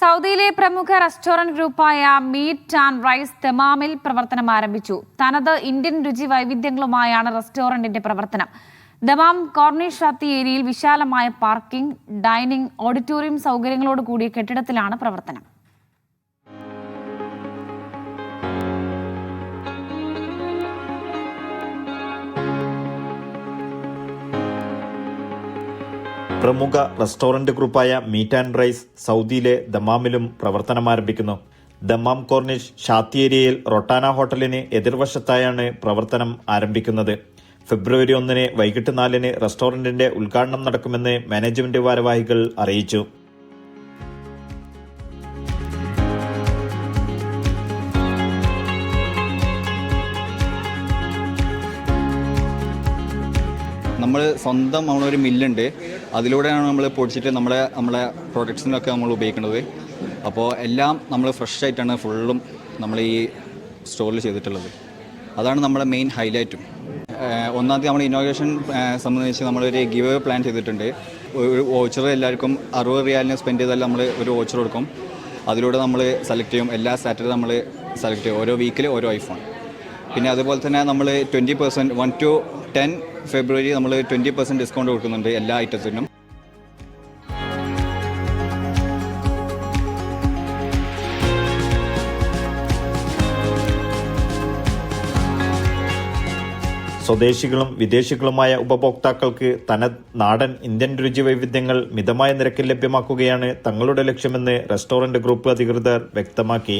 സൗദിയിലെ പ്രമുഖ റെസ്റ്റോറന്റ് ഗ്രൂപ്പായ മീറ്റ് ആൻഡ് റൈസ് തെമാമിൽ പ്രവർത്തനം ആരംഭിച്ചു. തനത് ഇന്ത്യൻ രുചി വൈവിധ്യങ്ങളുമായാണ് റെസ്റ്റോറന്റിന്റെ പ്രവർത്തനം. ദമാം കോർണിഷ് ഷാത്തി ഏരിയയിൽ വിശാലമായ പാർക്കിംഗ് ഡൈനിംഗ് ഓഡിറ്റോറിയം സൗകര്യങ്ങളോട് കൂടിയ കെട്ടിടത്തിലാണ് പ്രവർത്തനം. പ്രമുഖ റെസ്റ്റോറന്റ് ഗ്രൂപ്പായ മീറ്റ് ആൻഡ് റൈസ് സൗദിയിലെ ദമാമിലും പ്രവർത്തനം ആരംഭിക്കുന്നു. ദമാം കോർണിഷ് ഷാത്തിയേരിയയിൽ റൊട്ടാന ഹോട്ടലിന് എതിർവശത്തായാണ് പ്രവർത്തനം ആരംഭിക്കുന്നത്. ഫെബ്രുവരി ഒന്നിന് വൈകിട്ട് നാലിന് റെസ്റ്റോറന്റിന്റെ ഉദ്ഘാടനം നടക്കുമെന്ന് മാനേജ്മെന്റ് ഭാരവാഹികൾ അറിയിച്ചു. നമ്മൾ സ്വന്തം നമ്മളൊരു മില്ലുണ്ട്. അതിലൂടെയാണ് നമ്മൾ പൊടിച്ചിട്ട് നമ്മളെ നമ്മളെ പ്രൊഡക്ട്സിനൊക്കെ നമ്മൾ ഉപയോഗിക്കുന്നത്. അപ്പോൾ എല്ലാം നമ്മൾ ഫ്രഷ് ആയിട്ടാണ് ഫുള്ളും നമ്മൾ ഈ സ്റ്റോറിൽ ചെയ്തിട്ടുള്ളത്. അതാണ് നമ്മുടെ മെയിൻ ഹൈലൈറ്റും ഒന്നാം തീയതി നമ്മൾ ഇനോഗ്രേഷൻ സംബന്ധിച്ച് നമ്മളൊരു ഗിവ് പ്ലാൻ ചെയ്തിട്ടുണ്ട്. ഒരു വോച്ചർ എല്ലാവർക്കും അറുപത് റിയാലിന് സ്പെൻഡ് ചെയ്താൽ നമ്മൾ ഒരു വോച്ചർ കൊടുക്കും. അതിലൂടെ നമ്മൾ സെലക്ട് ചെയ്യും. എല്ലാ സാറ്റർഡേ നമ്മൾ സെലക്ട് ചെയ്യും. ഓരോ വീക്കിൽ ഓരോ ഐഫോൺ പിന്നെ അതുപോലെ തന്നെ നമ്മൾ twenty percent one two ten ഫെബ്രുവരി നമ്മൾ ട്വന്റി പെർസെന്റ് ഡിസ്കൗണ്ട് കൊടുക്കുന്നുണ്ട് എല്ലാ ഐറ്റത്തിനും സ്വദേശികളും വിദേശികളുമായ ഉപഭോക്താക്കൾക്ക് തന നാടൻ ഇന്ത്യൻ രുചി വൈവിധ്യങ്ങൾ മിതമായ നിരക്കിൽ ലഭ്യമാക്കുകയാണ് തങ്ങളുടെ ലക്ഷ്യമെന്ന് റെസ്റ്റോറന്റ് ഗ്രൂപ്പ് അധികൃതർ വ്യക്തമാക്കി.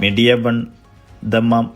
Media one Dammam